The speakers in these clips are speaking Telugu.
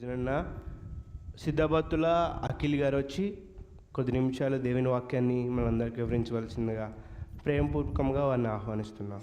నిన్న సిద్ధాబాతుల అఖిల్ గారు వచ్చి కొద్ది నిమిషాలు దేవుని వాక్యాన్ని మనందరికీ వివరించవలసిందిగా ప్రేమపూర్వకంగా వారిని ఆహ్వానిస్తున్నాం.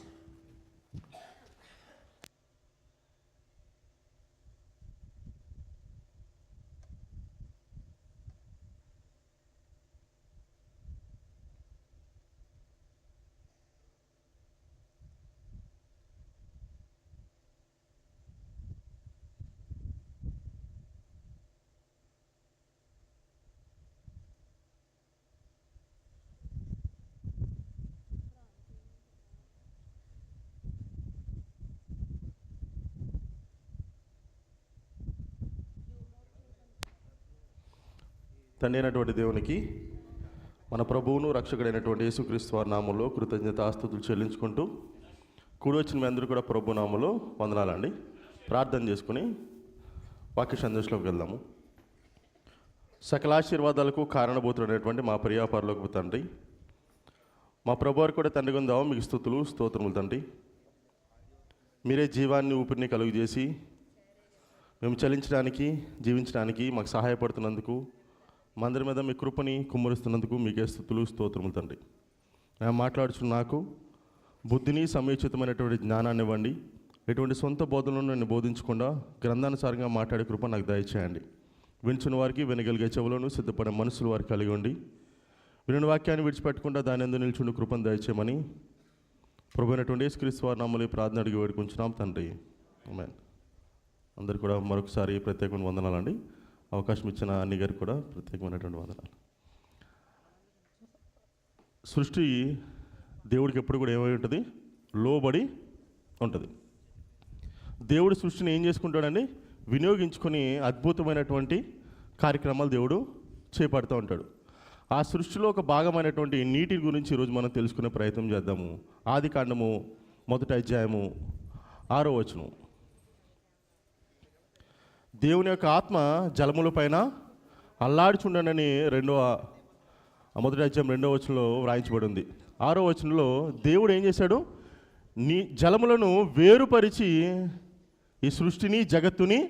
తండ్రి అయినటువంటి దేవునికి మన ప్రభువును రక్షకుడైనటువంటి యేసుక్రీస్తు వారి నామంలో కృతజ్ఞత ఆస్తుతులు చెల్లించుకుంటూ కూడి వచ్చిన మీ అందరూ కూడా ప్రభు నామంలో వందనాలండి. ప్రార్థన చేసుకుని వాక్య సందేశంలోకి వెళ్దాము. సకలాశీర్వాదాలకు కారణభూతుడైనటువంటి మా ప్రియాపరలోకి తండ్రి మా ప్రభు వారు కూడా తండ్రి ఉందాము మీకు స్థుతులు స్తోత్రములు తండ్రి. మీరే జీవాన్ని ఊపిరిని కలుగు చేసి మేము చలించడానికి జీవించడానికి మాకు సహాయపడుతున్నందుకు మందిరం మీద మీ కృపని కుమ్మరిస్తున్నందుకు మీకే స్థుతులు స్తోత్రములు తండ్రి. నేను మాట్లాడుచున్న నాకు బుద్ధిని సమయోచితమైనటువంటి జ్ఞానాన్ని ఇవ్వండి. ఎటువంటి సొంత బోధనలను నేను బోధించకుండా గ్రంథానుసారంగా మాట్లాడే కృప నాకు దయచేయండి. వించున్న వారికి వినగలిగే చెవులను సిద్ధపడే మనసులు వారికి కలిగి ఉండి వినిన వాక్యాన్ని విడిచిపెట్టకుండా దాని ఎందు నిల్చుండి కృపను దయచేయమని ప్రభు క్రీస్తు యేసుక్రీస్తు వారి నామలు ప్రార్థన అడిగి వేడుకుంటున్నాం తండ్రి. అందరు కూడా మరొకసారి ప్రత్యేకమైన వందనాలండి. అవకాశం ఇచ్చిన అన్ని గారికి కూడా ప్రత్యేకమైనటువంటి వందనాలు. సృష్టి దేవుడికి ఎప్పుడు కూడా ఏమై ఉంటుంది? లోబడి ఉంటుంది. దేవుడు సృష్టిని ఏం చేసుకుంటాడండి? వినియోగించుకొని అద్భుతమైనటువంటి కార్యక్రమాలు దేవుడు చేపడుతూ ఉంటాడు. ఆ సృష్టిలో ఒక భాగమైనటువంటి నీటి గురించి ఈరోజు మనం తెలుసుకునే ప్రయత్నం చేద్దాము. ఆది కాండము మొదటి అధ్యాయము ఆరో వచనం. దేవుని యొక్క ఆత్మ జలముల పైన అల్లాడుచుండనని రెండవ ఆ మొదటి అధ్యాయం రెండవ వచనంలో వ్రాయించబడి ఉంది ఆరో వచనంలో దేవుడు ఏం చేశాడు? నీ జలములను వేరుపరిచి ఈ సృష్టిని జగత్తుని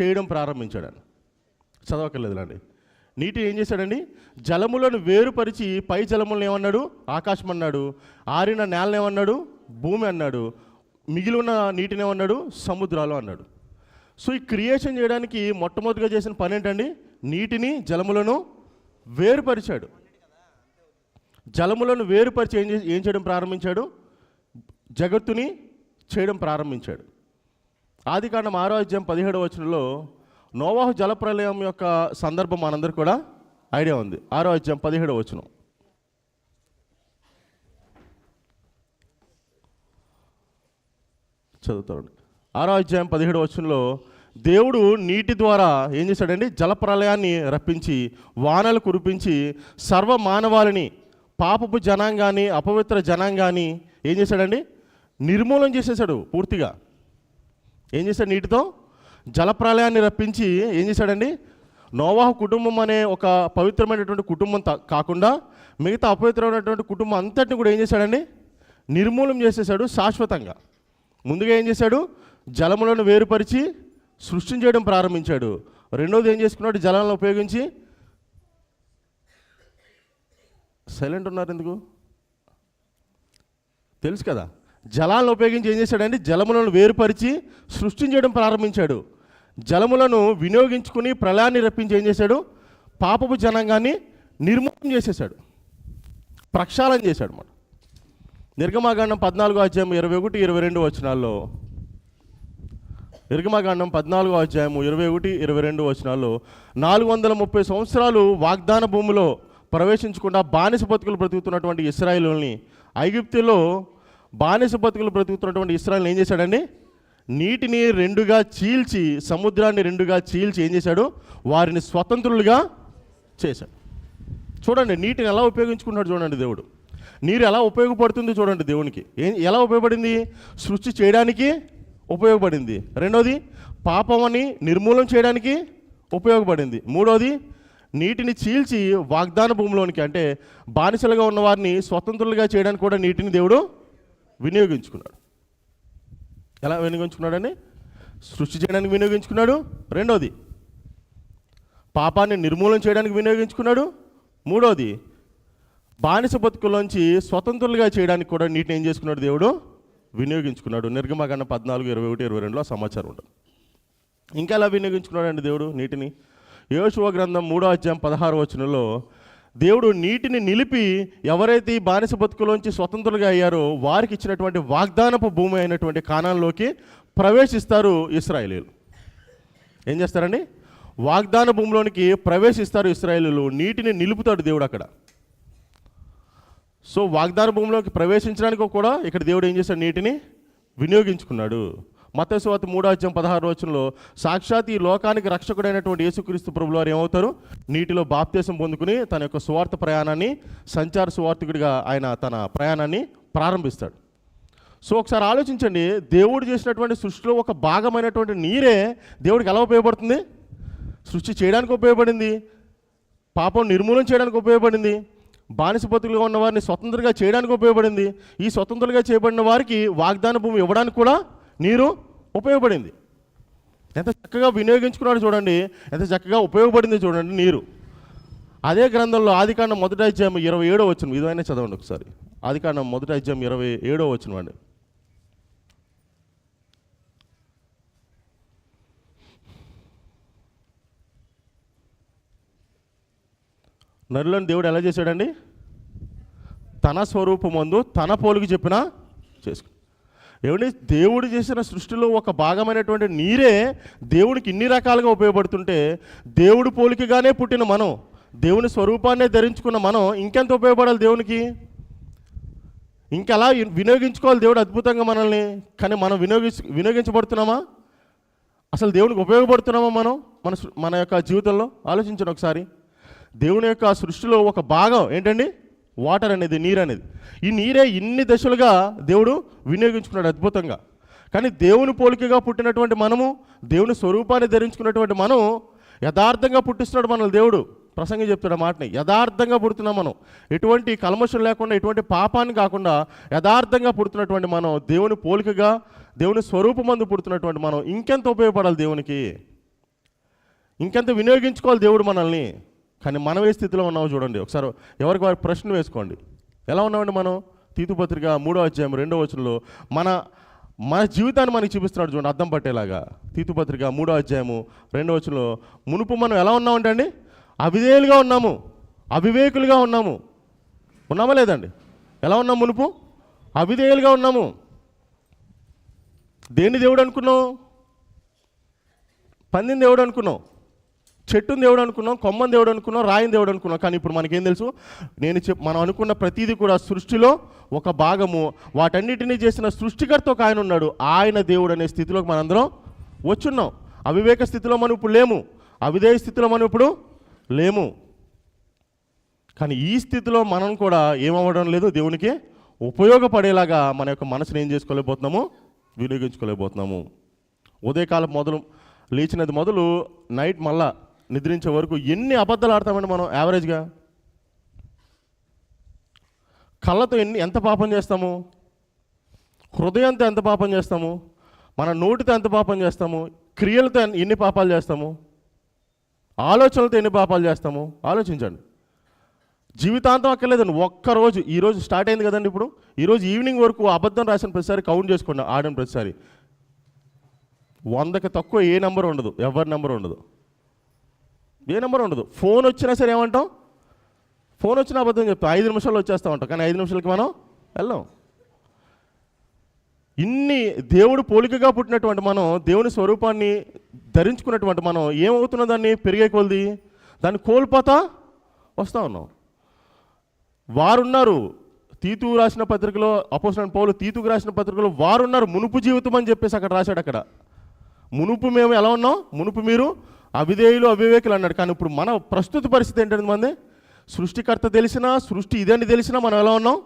చేయడం ప్రారంభించాడు చదవక్కర్లేదులండి. నీటి ఏం చేశాడండి? జలములను వేరుపరిచి పై జలములను ఏమన్నాడు? ఆకాశం అన్నాడు ఆరిన నేలను ఏమన్నాడు? భూమి అన్నాడు మిగిలి ఉన్న నీటిని ఏమన్నాడు? సముద్రాలు అన్నాడు. సో ఈ క్రియేషన్ చేయడానికి మొట్టమొదటిగా చేసిన పని ఏంటండి? నీటిని జలములను వేరుపరిచాడు. జలములను వేరుపరిచి ఏం ఏం చేయడం ప్రారంభించాడు? జగత్తుని చేయడం ప్రారంభించాడు. ఆది కాండం ఆరో అధ్యాయం పదిహేడవ వచనంలో నోవాహు జలప్రలయం యొక్క సందర్భం మనందరూ కూడా ఐడియా ఉంది. ఆరో అధ్యాయం పదిహేడవ వచనం. చదువుతాడు ఆరో అధ్యాయం పదిహేడు వచనంలో దేవుడు నీటి ద్వారా ఏం చేశాడండి జలప్రలయాన్ని రప్పించి వానలు కురిపించి సర్వ మానవాళిని పాపపు జనాంగాన్ని అపవిత్ర జనాంగాన్ని ఏం చేశాడండి? నిర్మూలన చేసేసాడు పూర్తిగా. ఏం చేశాడు నీటితో? జలప్రలయాన్ని రప్పించి ఏం చేశాడండి? నోవాహు కుటుంబం అనే ఒక పవిత్రమైనటువంటి కుటుంబం తా- కాకుండా మిగతా అపవిత్రమైనటువంటి కుటుంబం అంతటిని కూడా ఏం చేశాడండి? నిర్మూలన చేసేసాడు శాశ్వతంగా. ముందుగా ఏం చేశాడు? జలములను వేరుపరిచి సృష్టించడం ప్రారంభించాడు. రెండోది ఏం చేసుకున్నాడు? జలాలను ఉపయోగించి సైలెంట్ ఉన్నారు ఎందుకు? తెలుసు కదా. జలాలను ఉపయోగించి ఏం చేశాడండి జలములను వేరుపరిచి సృష్టించడం ప్రారంభించాడు. జలములను వినియోగించుకుని ప్రళయాన్ని రప్పించి ఏం చేశాడు? పాపపు జనాంగాన్ని నిర్మూలన చేసేసాడు ప్రక్షాళన చేశాడు అన్నమాట. నిర్గమాకాండం పద్నాలుగో అధ్యాయం ఇరవై ఒకటి ఇరవై రెండు వచనాల్లో నిర్గమకాండం పద్నాలుగో అధ్యాయము ఇరవై ఒకటి ఇరవై రెండు వచనాల్లో నాలుగు వందల ముప్పై సంవత్సరాలు వాగ్దాన భూమిలో ప్రవేశించకుండా బానిస బతుకులు బ్రతుకుతున్నటువంటి ఇస్రాయిల్ని ఐగుప్తులో బానిస బతుకులు బ్రతుకుతున్నటువంటి ఇస్రాయిల్ని ఏం చేశాడండి? నీటిని రెండుగా చీల్చి సముద్రాన్ని రెండుగా చీల్చి ఏం చేశాడు? వారిని స్వతంత్రులుగా చేశాడు. చూడండి నీటిని ఎలా ఉపయోగించుకున్నాడు చూడండి దేవుడు. నీరు ఎలా ఉపయోగపడుతుంది చూడండి దేవునికి. ఏం ఎలా ఉపయోగపడింది? సృష్టి చేయడానికి ఉపయోగపడింది. రెండోది పాపమని నిర్మూలన చేయడానికి ఉపయోగపడింది. మూడోది నీటిని చీల్చి వాగ్దాన భూమిలోనికి అంటే బానిసలుగా ఉన్న వారిని స్వతంత్రులుగా చేయడానికి కూడా నీటిని దేవుడు వినియోగించుకున్నాడు. ఎలా వినియోగించుకున్నాడని సృష్టి చేయడానికి వినియోగించుకున్నాడు. రెండోది పాపాన్ని నిర్మూలన చేయడానికి వినియోగించుకున్నాడు. మూడోది బానిస బతుకులోంచి స్వతంత్రులుగా చేయడానికి కూడా నీటిని ఏం చేసుకున్నాడు దేవుడు వినియోగించుకున్నాడు. నిర్గమగణ పద్నాలుగు ఇరవై ఒకటి ఇరవై రెండులో సమాచారం ఉంటుంది. ఇంకా ఎలా వినియోగించుకున్నాడండి దేవుడు నీటిని? యోశువ గ్రంథం మూడో అధ్యాయం పదహారు వచనంలో దేవుడు నీటిని నిలిపి ఎవరైతే ఈ బానిస బతుకులోంచి స్వతంత్రులుగా అయ్యారో వారికి ఇచ్చినటువంటి వాగ్దానపు భూమి అయినటువంటి కానాల్లోకి ప్రవేశిస్తారు ఇస్రాయేలీలు. ఏం చేస్తారండి? వాగ్దాన భూమిలోనికి ప్రవేశిస్తారు ఇస్రాయేలీలు. నీటిని నిలుపుతాడు దేవుడు అక్కడ. సో వాగ్దాన భూమిలోకి ప్రవేశించడానికి కూడా ఇక్కడ దేవుడు ఏం చేశాడు? నీటిని వినియోగించుకున్నాడు. మతస్వాత మూడో అధ్యాయం పదహారు రోజుల్లో సాక్షాత్ ఈ లోకానికి రక్షకుడైనటువంటి యేసుక్రీస్తు ప్రభులు వారు ఏమవుతారు? నీటిలో బాప్తేశం పొందుకుని తన యొక్క సువార్త ప్రయాణాన్ని సంచార సువార్థకుడిగా ఆయన తన ప్రయాణాన్ని ప్రారంభిస్తాడు. సో ఒకసారి ఆలోచించండి దేవుడు చేసినటువంటి సృష్టిలో ఒక భాగమైనటువంటి నీరే దేవుడికి ఎలా ఉపయోగపడుతుంది? సృష్టి చేయడానికి ఉపయోగపడింది. పాపం నిర్మూలన చేయడానికి ఉపయోగపడింది. బానిసపతులుగా ఉన్న వారిని స్వతంత్రంగా చేయడానికి ఉపయోగపడింది. ఈ స్వతంత్రంగా చేయబడిన వారికి వాగ్దాన భూమి ఇవ్వడానికి కూడా నీరు ఉపయోగపడింది. ఎంత చక్కగా వినియోగించుకున్నాడు చూడండి. ఎంత చక్కగా ఉపయోగపడింది చూడండి నీరు. అదే గ్రంథంలో ఆదికాండం మొదటి అధ్యాయం ఇరవై ఏడో వచ్చిన ఇదైనా చదవండి ఒకసారి. ఆదికాండం మొదటి అధ్యాయం ఇరవై ఏడో వచ్చిన నరులను దేవుడు ఎలా చేశాడండి? తన స్వరూపమందు తన పోలికి చెప్పిన చేసుకు. ఏమండి? దేవుడు చేసిన సృష్టిలో ఒక భాగమైనటువంటి నీరే దేవుడికి ఇన్ని రకాలుగా ఉపయోగపడుతుంటే దేవుడు పోలికగానే పుట్టిన మనం దేవుని స్వరూపాన్నే ధరించుకున్న మనం ఇంకెంత ఉపయోగపడాలి దేవునికి? ఇంకెలా వినియోగించుకోవాలి దేవుడు అద్భుతంగా మనల్ని? కానీ మనం వినియోగి వినియోగించబడుతున్నామా? అసలు దేవునికి ఉపయోగపడుతున్నామా మనం? మన మన యొక్క జీవితంలో? ఆలోచించండి ఒకసారి. దేవుని యొక్క సృష్టిలో ఒక భాగం ఏంటండి? వాటర్ అనేది నీరు అనేది. ఈ నీరే ఇన్ని దశలుగా దేవుడు వినియోగించుకున్నాడు అద్భుతంగా. కానీ దేవుని పోలికగా పుట్టినటువంటి మనము దేవుని స్వరూపాన్ని ధరించుకున్నటువంటి మనం యథార్థంగా పుట్టిస్తున్నాడు మనల్ని దేవుడు. ప్రసంగం చెప్తాడు మాటని యథార్థంగా పుడుతున్నాం మనం. ఎటువంటి కల్మషం లేకుండా ఎటువంటి పాపాన్ని కాకుండా యథార్థంగా పుడుతున్నటువంటి మనం దేవుని పోలికగా దేవుని స్వరూపమందు పుడుతున్నటువంటి మనం ఇంకెంత ఉపయోగపడాలి దేవునికి? ఇంకెంత వినియోగించుకోవాలి దేవుడు మనల్ని? కానీ మనం ఏ స్థితిలో ఉన్నామో చూడండి. ఒకసారి ఎవరికి వారి ప్రశ్న వేసుకోండి. ఎలా ఉన్నామండి మనం? తీతుపత్రిక మూడో అధ్యాయం రెండో వచనంలో మన మన జీవితాన్ని మనకి చూపిస్తున్నాడు చూడండి అర్థం పట్టేలాగా. తీతుపత్రిక మూడో అధ్యాయము రెండో వచనంలో మునుపు మనం ఎలా ఉన్నామంటే అండి? అవిధేయులుగా ఉన్నాము. అవివేకులుగా ఉన్నాము. ఉన్నామా లేదండి? ఎలా ఉన్నాం మునుపు? అవిధేయులుగా ఉన్నాము. దేన్ని దేవుడు అనుకున్నావు? పందిని దేవుడు అనుకున్నావు? చెట్టుని దేవుడు అనుకున్నాం కొమ్మని దేవుడు అనుకున్నాం రాయిని దేవుడు అనుకున్నాం. కానీ ఇప్పుడు మనకేం తెలుసు? నేను చెప్ మనం అనుకున్న ప్రతిదీ కూడా సృష్టిలో ఒక భాగము. వాటన్నిటినీ చేసిన సృష్టికర్త ఒక ఆయన ఉన్నాడు. ఆయన దేవుడు అనే స్థితిలోకి మనందరం వచ్చున్నాం. అవివేక స్థితిలో మనం ఇప్పుడు లేము. అవిధేయ స్థితిలో మనం ఇప్పుడు లేము. కానీ ఈ స్థితిలో మనం కూడా ఏమవ్వడం లేదు. దేవునికి ఉపయోగపడేలాగా మన యొక్క మనసుని ఏం చేసుకోలేకపోతున్నాము? వినియోగించుకోలేకపోతున్నాము. ఉదయకాలం మొదలు లేచినది మొదలు నైట్ మళ్ళా నిద్రించే వరకు ఎన్ని అబద్ధాలు ఆడతామండి మనం యావరేజ్గా? కళ్ళతో ఎన్ని ఎంత పాపం చేస్తాము? హృదయంతో ఎంత పాపం చేస్తాము? మన నోటితో ఎంత పాపం చేస్తాము? క్రియలతో ఎన్ని- పాపాలు చేస్తాము? ఆలోచనలతో ఎన్ని పాపాలు చేస్తాము? ఆలోచించండి. జీవితాంతం అక్కర్లేదండి. ఒక్కరోజు ఈ రోజు స్టార్ట్ అయింది కదండి ఇప్పుడు? ఈరోజు ఈవినింగ్ వరకు అబద్ధం రాసిన ప్రతిసారి కౌంట్ చేసుకోండి ఆడిన ప్రతిసారి. వందకి తక్కువ ఏ నెంబర్ ఉండదు ఎవరి నెంబర్ ఉండదు. ఏ నెంబర్ ఉండదు. ఫోన్ వచ్చినా సరే ఏమంటాం? ఫోన్ వచ్చిన అబద్ధం చెప్తాం. ఐదు నిమిషాల్లో వచ్చేస్తా ఉంటాం. కానీ ఐదు నిమిషాలకి మనం వెళ్ళాం. ఇన్ని దేవుడు పోలికగా పుట్టినటువంటి మనం దేవుని స్వరూపాన్ని ధరించుకున్నటువంటి మనం ఏమవుతున్న దాన్ని? పెరిగే కొలది. దాన్ని కోల్పోతా వస్తూ ఉన్నాం. వారున్నారు. తీతు రాసిన పత్రికలో అపోసిన పౌలు తీతుకు రాసిన పత్రికలో వారున్నారు. మునుపు జీవితం అని చెప్పేసి అక్కడ రాశాడు అక్కడ. మునుపు మేము ఎలా ఉన్నాం? మునుపు మీరు అవిధేయులు అవివేకులు అన్నాడు. కానీ ఇప్పుడు మన ప్రస్తుత పరిస్థితి ఏంటంటే మంది? సృష్టికర్త తెలిసినా సృష్టి ఇదని తెలిసినా మనం ఎలా ఉన్నాం?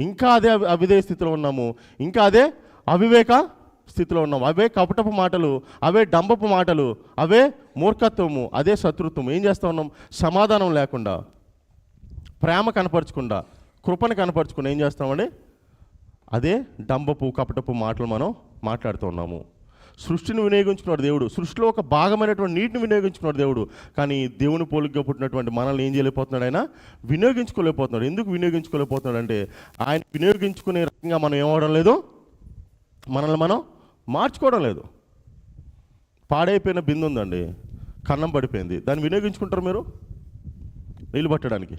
ఇంకా అదే అవి- అవిధేయ స్థితిలో ఉన్నాము. ఇంకా అదే అవివేక స్థితిలో ఉన్నాం. అవే కపటపు మాటలు అవే డంబపు మాటలు అవే మూర్ఖత్వము అదే శత్రుత్వం ఏం చేస్తూ ఉన్నాం? సమాధానం లేకుండా ప్రేమ కనపరచకుండా కృపను కనపరచకుండా ఏం చేస్తామండి? అదే డంబపు కపటపు మాటలు మనం మాట్లాడుతూ ఉన్నాము. సృష్టిని వినియోగించుకున్నాడు దేవుడు. సృష్టిలో ఒక భాగమైనటువంటి నీటిని వినియోగించుకున్నాడు దేవుడు. కానీ దేవుని పోలిగ్గా పుట్టినటువంటి మనల్ని ఏం చేయలేకపోతున్నాడు ఆయన? వినియోగించుకోలేకపోతున్నాడు. ఎందుకు వినియోగించుకోలేకపోతున్నాడు అంటే ఆయన వినియోగించుకునే రకంగా మనం ఏమవడం లేదు? మనల్ని మనం మార్చుకోవడం లేదు. పాడైపోయిన బిందు ఉందండి. కన్నం పడిపోయింది. దాన్ని వినియోగించుకుంటారు మీరు? నీళ్ళు పట్టడానికి.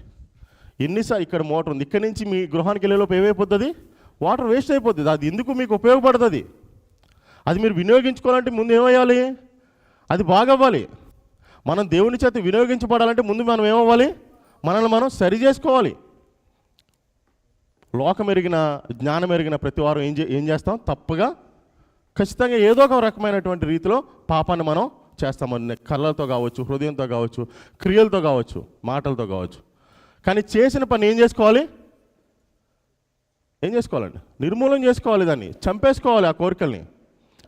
ఎన్నిసార్లు ఇక్కడ మోటార్ ఉంది. ఇక్కడ నుంచి మీ గృహానికి వెళ్ళేలోపు ఏమైపోతుంది వాటర్ వేస్ట్ అయిపోతుంది అది ఎందుకు మీకు ఉపయోగపడుతుంది? అది మీరు వినియోగించుకోవాలంటే ముందు ఏమయ్యాలి? అది బాగవ్వాలి. మనం దేవుని చేత వినియోగించబడాలంటే ముందు మనం ఏమవ్వాలి? మనల్ని మనం సరి చేసుకోవాలి. లోకం ఎరిగిన జ్ఞానం ఎరిగిన ప్రతి వారం ఏం చే ఏం చేస్తాం? తప్పుగా ఖచ్చితంగా ఏదో ఒక రకమైనటువంటి రీతిలో పాపాన్ని మనం చేస్తామని కళ్ళతో కావచ్చు హృదయంతో కావచ్చు క్రియలతో కావచ్చు మాటలతో కావచ్చు. కానీ చేసిన పని ఏం చేసుకోవాలి? ఏం చేసుకోవాలండి? నిర్మూలన చేసుకోవాలి దాన్ని. చంపేసుకోవాలి ఆ కోరికల్ని.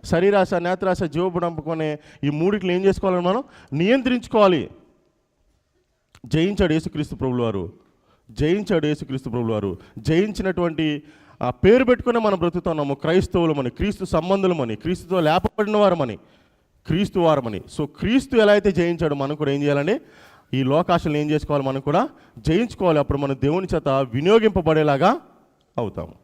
శరీరాశ నేత్రాశ జీవబుడంపకం అనే ఈ మూడిట్లు ఏం చేసుకోవాలని మనం? నియంత్రించుకోవాలి. జయించాడు యేసుక్రీస్తు ప్రభులు వారు జయించాడు యేసుక్రీస్తు ప్రభులు వారు జయించినటువంటి ఆ పేరు పెట్టుకునే మనం బ్రతుకుతున్నాము. క్రైస్తవులమని క్రీస్తు సంబంధులమని క్రీస్తుతో లేపబడిన వారమని క్రీస్తు వారమని. సో క్రీస్తు ఎలా అయితే జయించాడో మనం కూడా ఏం చేయాలండి? ఈ లోకాశలు ఏం చేసుకోవాలి? మనం కూడా జయించుకోవాలి. అప్పుడు మనం దేవుని చేత వినియోగింపబడేలాగా అవుతాము.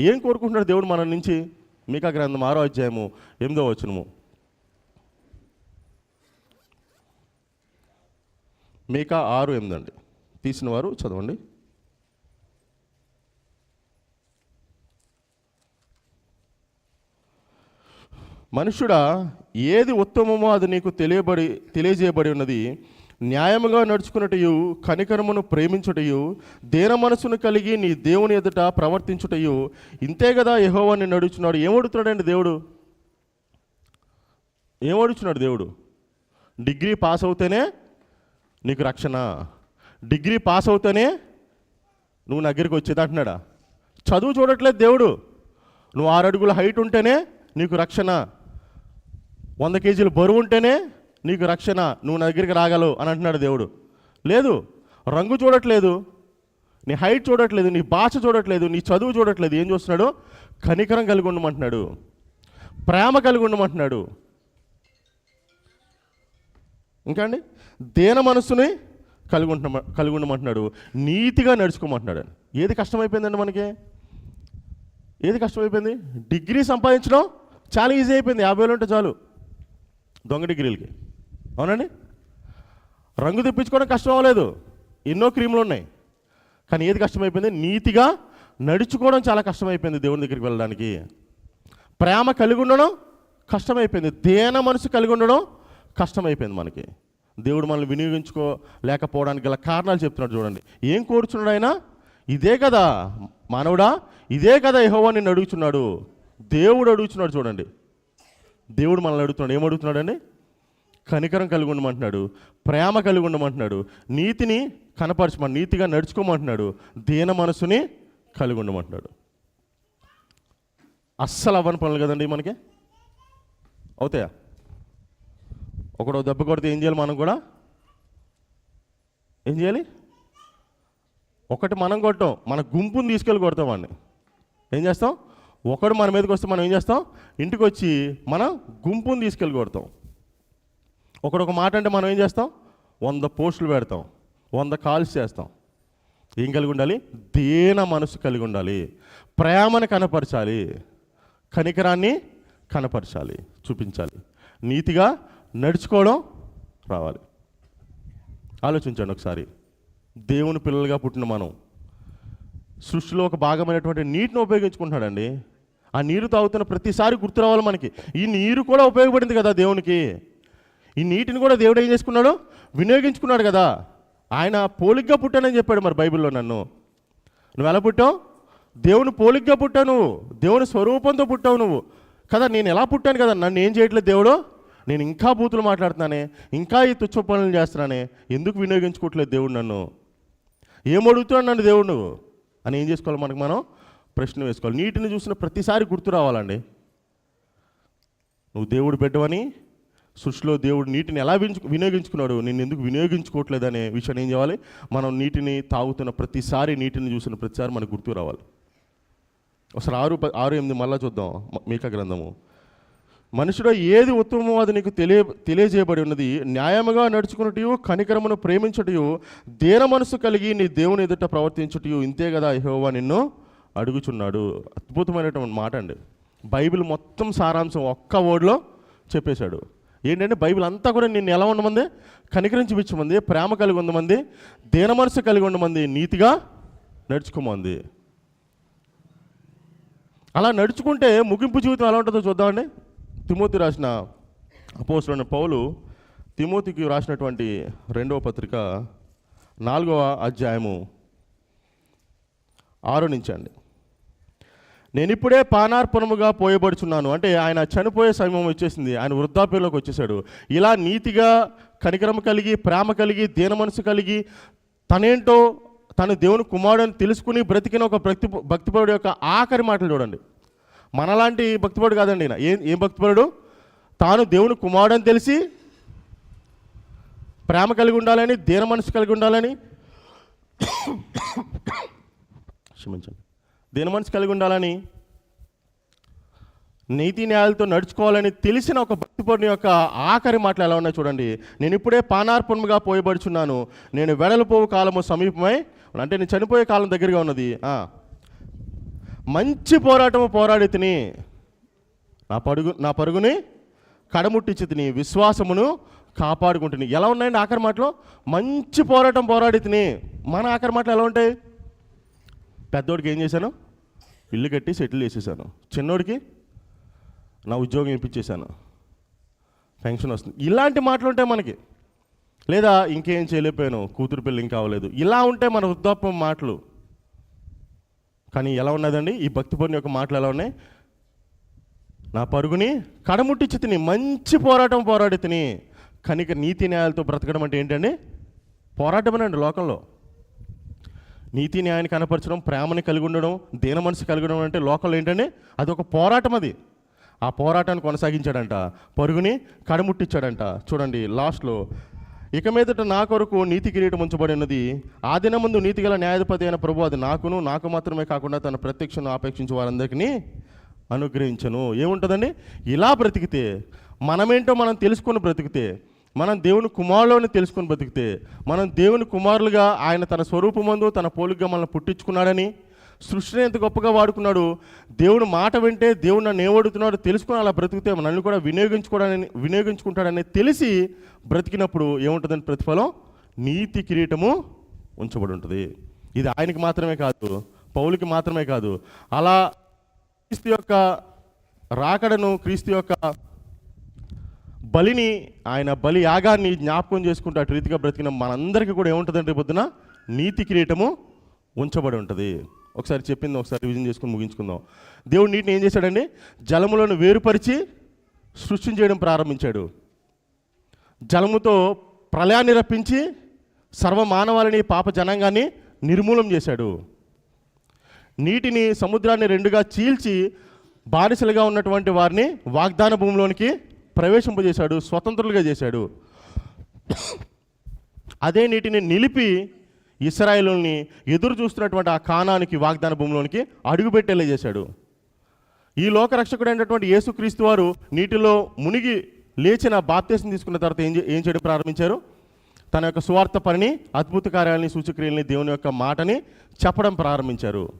ఏం కోరుకుంటున్నాడు దేవుడు మన నుంచి? మీకా గ్రంథం ఆరో అధ్యాయము ఎనిమిదో వచనము. మీకా ఆరు ఎనిమిది అండి తీసిన వారు చదవండి. మనుషుడా ఏది ఉత్తమమో అది నీకు తెలియబడి తెలియజేయబడి ఉన్నది. న్యాయముగా నడుచుకున్నటయు కనికరమును ప్రేమించుటయు దేన మనసును కలిగి నీ దేవుని ఎదుట ప్రవర్తించుటయు ఇంతే కదా యహోవాన్ని నడుచున్నాడు. ఏమడుతున్నాడండి దేవుడు? ఏమడుచున్నాడు దేవుడు? డిగ్రీ పాస్ అవుతేనే నీకు రక్షణ. డిగ్రీ పాస్ అవుతేనే నువ్వు నా దగ్గరికి వచ్చేది అంటున్నాడా? చదువు చూడట్లేదు దేవుడు. నువ్వు ఆరు అడుగుల హైట్ ఉంటేనే నీకు రక్షణ. వంద కేజీలు బరువు ఉంటేనే నీకు రక్షణ నువ్వు నా దగ్గరికి రాగలవు అని అంటున్నాడు దేవుడు. లేదు రంగు చూడట్లేదు నీ హైట్ చూడట్లేదు నీ భాష చూడట్లేదు నీ చదువు చూడట్లేదు. ఏం చూస్తున్నాడు? కనికరం కలిగి ఉండమంటున్నాడు. ప్రేమ కలిగి ఉండమంటున్నాడు. ఇంకా అండి? దేన మనస్సుని కలిగి ఉంట కలిగి ఉండమంటున్నాడు. నీతిగా నడుచుకోమంటున్నాడు. ఏది కష్టమైపోయిందండి మనకి? ఏది కష్టమైపోయింది? డిగ్రీ సంపాదించడం చాలా ఈజీ అయిపోయింది. యాభై వేలు ఉంటే చాలు. దొంగ డిగ్రీలకి. అవునండి? రంగు తెప్పించుకోవడం కష్టం అవ్వలేదు. ఎన్నో క్రీములు ఉన్నాయి. కానీ ఏది కష్టమైపోయింది? నీతిగా నడుచుకోవడం చాలా కష్టమైపోయింది దేవుని దగ్గరికి వెళ్ళడానికి. ప్రేమ కలిగి ఉండడం కష్టమైపోయింది. దేన మనసు కలిగి ఉండడం కష్టమైపోయింది మనకి. దేవుడు మనల్ని వినియోగించుకోలేకపోవడానికి గల కారణాలు చెప్తున్నాడు చూడండి. ఏం కోరుచున్నాడు ఆయన? ఇదే కదా మానవుడా ఇదే కదా యహోవా నిన్ను అడుగుచున్నాడు. దేవుడు అడుగుచున్నాడు చూడండి. దేవుడు మనల్ని అడుగుతున్నాడు. ఏం అడుగుతున్నాడండి? కనికరం కలిగి ఉండమంటున్నాడు ప్రేమ కలిగి ఉండమంటున్నాడు నీతిని కనపరచమని నీతిగా నడుచుకోమంటున్నాడు దీన మనసుని కలిగి ఉండమంటున్నాడు అస్సలు అవ్వని పనులు కదండి మనకి? అవుతాయా? ఒకడో దెబ్బ కొడితే ఏం చేయాలి మనం కూడా? ఏం చేయాలి? ఒకటి మనం కొట్టాం మన గుంపుని తీసుకెళ్ళి కొడతాం వాడిని ఏం చేస్తాం? ఒకడు మన మీదకి వస్తే మనం ఏం చేస్తాం? ఇంటికి వచ్చి మనం గుంపుని తీసుకెళ్ళి కొడతాం. ఒకడొక మాట అంటే మనం ఏం చేస్తాం? వంద పోస్టులు పెడతాం. వంద కాల్స్ చేస్తాం. ఏం కలిగి ఉండాలి? దేన మనసు కలిగి ఉండాలి. ప్రేమను కనపరచాలి. కనికరాన్ని కనపరచాలి. చూపించాలి. నీతిగా నడుచుకోవడం రావాలి. ఆలోచించండి ఒకసారి. దేవుని పిల్లలుగా పుట్టిన మనం సృష్టిలో ఒక భాగమైనటువంటి నీటిని ఉపయోగించుకుంటున్నాడండి. ఆ నీరు తాగుతున్న ప్రతిసారి గుర్తు రావాలి మనకి. ఈ నీరు కూడా ఉపయోగపడింది కదా దేవునికి. ఈ నీటిని కూడా దేవుడు ఏం చేసుకున్నాడు? వినియోగించుకున్నాడు కదా. ఆయన పోలిగ్గా పుట్టానని చెప్పాడు మరి బైబిల్లో నన్ను. నువ్వు ఎలా పుట్టావు? దేవుని పోలిగ్గా పుట్టావు నువ్వు. దేవుని స్వరూపంతో పుట్టావు నువ్వు. కదా నేను ఎలా పుట్టాను కదా? నన్ను ఏం చేయట్లేదు దేవుడు? నేను ఇంకా బూతులు మాట్లాడుతున్నానే ఇంకా ఈ తుచ్చ పనులు చేస్తున్నానే ఎందుకు వినియోగించుకోవట్లేదు దేవుడు నన్ను? ఏం అడుగుతున్నాడు నన్ను దేవుడు నువ్వు? అని ఏం చేసుకోవాలి మనకు మనం? ప్రశ్న వేసుకోవాలి. నీటిని చూసిన ప్రతిసారి గుర్తు రావాలండి. నువ్వు దేవుడు పెట్టవని సృష్టిలో దేవుడు నీటిని ఎలా వినియోగించుకున్నాడు? నేను ఎందుకు వినియోగించుకోవట్లేదు అనే విషయాన్ని ఏం చేయాలి? మనం నీటిని తాగుతున్న ప్రతిసారి నీటిని చూసిన ప్రతిసారి మనకు గుర్తు రావాలి. ఒకసారి ఆరు ప- ఆరు ఎనిమిది మళ్ళా చూద్దాం. మ- మీకా గ్రంథము. మనుషుడు ఏది ఉత్తమమో అది నీకు తెలియ తెలియజేయబడి ఉన్నది. న్యాయముగా నడుచుకున్నట్టు కనికరమును ప్రేమించుటయు దేన మనసు కలిగి నీ దేవుని ఎదుట ప్రవర్తించుటయు ఇంతే కదా యెహోవా నిన్ను అడుగుచున్నాడు. అద్భుతమైనటువంటి మాట అండి. బైబిల్ మొత్తం సారాంశం ఒక్క వర్డ్లో చెప్పేశాడు. ఏంటంటే బైబిల్ అంతా కూడా నిన్ను ఎలా ఉండమంది? కనికరించి పిచ్చమంది ప్రేమ కలిగి ఉండమంది దేన మనసు కలిగి ఉండమంది నీతిగా నడుచుకోమంది. అలా నడుచుకుంటే ముగింపు జీవితం ఎలా ఉంటుందో చూద్దామండి. తిమోతి రాసిన అపోసులైన పౌలు తిమోతికి రాసినటువంటి రెండవ పత్రిక నాలుగవ అధ్యాయము ఆరో నుంచి అండి. నేను ఇప్పుడే పానార్పణముగా పోయబడుచున్నాను. అంటే ఆయన చనిపోయే సమయం వచ్చేసింది. ఆయన వృద్ధాప్యంలోకి వచ్చేసాడు ఇలా నీతిగా కనికరం కలిగి ప్రేమ కలిగి దీన మనసు కలిగి తనేంటో తను దేవుని కుమారుడని తెలుసుకుని బ్రతికిన ఒక భక్తి భక్తిపరుడు యొక్క ఆఖరి మాటలు చూడండి. మనలాంటి భక్తిపరుడు కాదండి ఈయన. ఏం ఏం భక్తిపరుడు? తాను దేవుని కుమారుడని తెలిసి ప్రేమ కలిగి ఉండాలని దీన మనసు కలిగి ఉండాలని. క్షమించండి. దేని మనసు కలిగి ఉండాలని నీతి న్యాయాలతో నడుచుకోవాలని తెలిసిన ఒక భక్తిపరుని యొక్క ఆఖరి మాటలు ఎలా ఉన్నాయి చూడండి. నేను ఇప్పుడే పానార్పణముగా పోయబడుచున్నాను. నేను వెడలిపోవు కాలము సమీపమై అంటే నేను చనిపోయే కాలం దగ్గరగా ఉన్నది. మంచి పోరాటము పోరాడి తిని నా పరుగు నా పరుగుని కడముట్టించి తిని విశ్వాసమును కాపాడుకుంటుని. ఎలా ఉన్నాయండి ఆఖరి మాటలు? మంచి పోరాటం పోరాడి తిని. మన ఆఖరి మాటలు ఎలా ఉంటాయి? పెద్దోడికి ఏం చేశాను? ఇల్లు కట్టి సెటిల్ చేసేసాను. చిన్నోడికి నా ఉద్యోగం ఇప్పించేశాను. పెన్షన్ వస్తుంది. ఇలాంటి మాటలు ఉంటాయి మనకి. లేదా ఇంకేం చేయలేకపోయాను. కూతురు పెళ్ళి ఇంకా అవ్వలేదు. ఇలా ఉంటే మన వృద్ధాప్యం మాటలు. కానీ ఎలా ఉన్నదండి? ఈ భక్తి పరుని యొక్క మాటలు ఎలా ఉన్నాయి? నా పరుగుని కడముట్టించి తిని మంచి పోరాటం పోరాడి తిని కనిక నీతి న్యాయాలతో బ్రతకడం అంటే ఏంటండి? పోరాటమేనండి లోకంలో. నీతి న్యాయాన్ని కనపరచడం ప్రేమని కలిగి ఉండడం దీన మనసు కలిగి ఉండడం అంటే లోకల్ ఏంటంటే అది ఒక పోరాటం అది. ఆ పోరాటాన్ని కొనసాగించాడంట. పరుగుని కడముట్టించాడంట. చూడండి లాస్ట్లో ఇక మీదట నా కొరకు నీతి కిరీటం ఉంచబడినది ఆ ఆ దినముందు నీతిగల న్యాయాధిపతి అయిన ప్రభు అది నాకును నాకు మాత్రమే కాకుండా తన ప్రత్యక్షను ఆపేక్షించే వారందరికీ అనుగ్రహించను. ఏముంటుందండి? ఇలా బ్రతికితే మనమేంటో మనం తెలుసుకొని బ్రతికితే మనం దేవుని కుమారులోని తెలుసుకొని బ్రతికితే మనం దేవుని కుమారులుగా ఆయన తన స్వరూపమందు తన పోలికగా మనల్ని పుట్టించుకున్నాడని సృష్టిని ఎంత గొప్పగా వాడుకున్నాడు దేవుని మాట వింటే దేవుడు నన్ను ఏమడుగుతున్నాడో తెలుసుకొని అలా బ్రతికితే నన్ను కూడా వినియోగించుకోవడానికి వినియోగించుకుంటాడని తెలిసి బ్రతికినప్పుడు ఏముంటుందని ప్రతిఫలం? నీతి కిరీటము ఉంచబడి ఉంటుంది. ఇది ఆయనకి మాత్రమే కాదు పౌలికి మాత్రమే కాదు. అలా క్రీస్తు యొక్క రాకడను క్రీస్తు యొక్క బలిని ఆయన బలి యాగాన్ని జ్ఞాపకం చేసుకుంటూ అటు రీతిగా బ్రతికిన మనందరికీ కూడా ఏముంటుందంటే పొద్దున? నీతి కిరీటము ఉంచబడి ఉంటుంది. ఒకసారి చెప్పింది ఒకసారి రివిజన్ చేసుకుని ముగించుకుందాం. దేవుడు నీటిని ఏం చేశాడండి? జలములను వేరుపరిచి సృష్టించేయడం ప్రారంభించాడు. జలముతో ప్రళయాన్ని రప్పించి సర్వమానవాళిని పాప జనాంగాన్ని నిర్మూలం చేశాడు. నీటిని సముద్రాన్ని రెండుగా చీల్చి బానిసలుగా ఉన్నటువంటి వారిని వాగ్దాన భూమిలోనికి ప్రవేశింపజేశాడు స్వతంత్రులుగా చేశాడు. అదే నీటిని నిలిపి ఇస్రాయేలుని ఎదురు చూస్తున్నటువంటి ఆ కానానికి వాగ్దాన భూమిలోనికి అడుగుపెట్టేలా చేశాడు. ఈ లోకరక్షకుడు అయినటువంటి యేసుక్రీస్తు వారు నీటిలో మునిగి లేచిన బాప్తేశం తీసుకున్న తర్వాత ఏం ఏం చేయడం ప్రారంభించారు? తన యొక్క సువార్త పనిని అద్భుత కార్యాలని సూచక్రియల్ని దేవుని యొక్క మాటని చెప్పడం ప్రారంభించారు.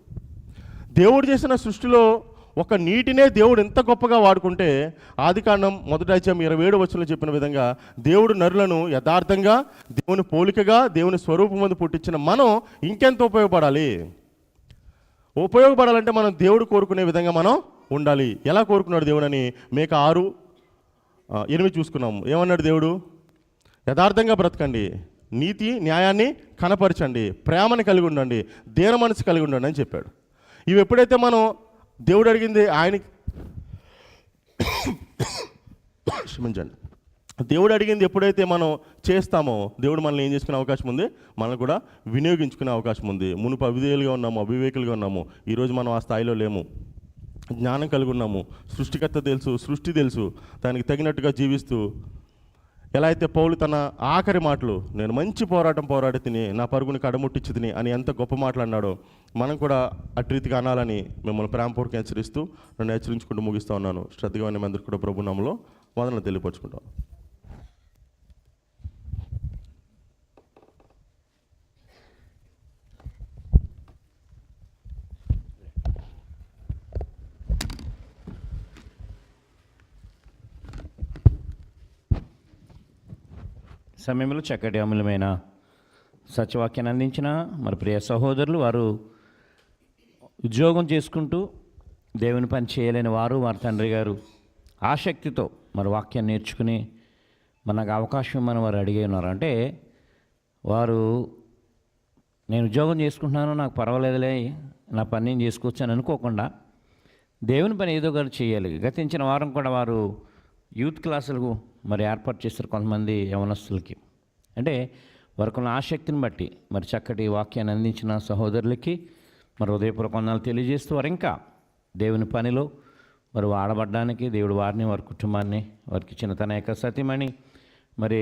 దేవుడు చేసిన సృష్టిలో ఒక నీటినే దేవుడు ఎంత గొప్పగా వాడుకుంటే ఆదికాండం మొదటి అధ్యాయం ఇరవై ఏడు వచ్చంలో చెప్పిన విధంగా దేవుడు నరులను యథార్థంగా దేవుని పోలికగా దేవుని స్వరూపమందు పుట్టించిన మనం ఇంకెంత ఉపయోగపడాలి? ఉపయోగపడాలంటే మనం దేవుడు కోరుకునే విధంగా మనం ఉండాలి. ఎలా కోరుకున్నాడు దేవుడు అని మేక ఆరు ఎనిమిది చూసుకున్నాం ఏమన్నాడు దేవుడు? యథార్థంగా బ్రతకండి. నీతి న్యాయాన్ని కనపరచండి. ప్రేమని కలిగి ఉండండి. దేన మనసు కలిగి ఉండండి అని చెప్పాడు. ఇవి ఎప్పుడైతే మనం దేవుడు అడిగింది ఆయనకి క్షమించండి. దేవుడు అడిగింది ఎప్పుడైతే మనం చేస్తామో దేవుడు మనల్ని ఏం చేసుకునే అవకాశం ఉంది? మనల్ని కూడా వినియోగించుకునే అవకాశం ఉంది. మునుపు అవిధేయులుగా ఉన్నాము అవివేకులుగా ఉన్నాము. ఈరోజు మనం ఆ స్థాయిలో లేము. జ్ఞానం కలిగి ఉన్నాము. సృష్టికర్త తెలుసు సృష్టి తెలుసు. దానికి తగినట్టుగా జీవిస్తూ ఎలా అయితే పౌలు తన ఆఖరి మాటలు నేను మంచి పోరాటం పోరాడి తిని నా పరుగుని కడముట్టించి తిని అని ఎంత గొప్ప మాటలు అన్నాడో మనం కూడా అటు రీతిగా అనాలని మిమ్మల్ని ప్రేమపూర్వక హెచ్చరిస్తూ నన్ను హెచ్చరించుకుంటూ ముగిస్తూ ఉన్నాను. శ్రద్ధగా మీ అందరికీ కూడా ప్రభునామంలో వదనలు వందనలు తెలియపరుచుకుంటాను సమయంలో చక్కటి అమూల్యమైన సత్యవాక్యాన్ని అందించిన మరి ప్రియ సహోదరులు వారు ఉద్యోగం చేసుకుంటూ దేవుని పని చేయలేని వారు వారి తండ్రి గారు ఆసక్తితో మరి వాక్యాన్ని నేర్చుకుని మనకు అవకాశం ఇవ్వమని వారు అడిగి ఉన్నారు. అంటే వారు నేను ఉద్యోగం చేసుకుంటున్నాను నాకు పర్వాలేదులే నా పని నేను చేసుకోవచ్చు అని అనుకోకుండా దేవుని పని ఏదో ఒకటి చేయాలి. గతించిన వారం కూడా వారు యూత్ క్లాసులకు మరి ఏర్పాటు చేస్తారు కొంతమంది యవనస్తులకి. అంటే వారికి ఉన్న ఆసక్తిని బట్టి మరి చక్కటి వాక్యాన్ని అందించిన సహోదరులకి మరి ఉదయపూర్వక వందనాలు తెలియజేస్తూ వారు ఇంకా దేవుని పనిలో మరి వాడబడ్డానికి దేవుడు వారిని వారి కుటుంబాన్ని వారికి ఇచ్చిన తన యొక్క సతీమణి మరి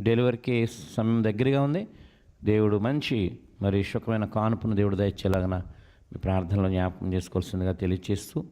డెలివరీకి సమయం దగ్గరగా ఉంది. దేవుడు మంచి మరి సుఖమైన కానుపును దేవుడు దయచేలాగన మీ ప్రార్థనలో జ్ఞాపకం చేసుకోవాల్సిందిగా తెలియజేస్తూ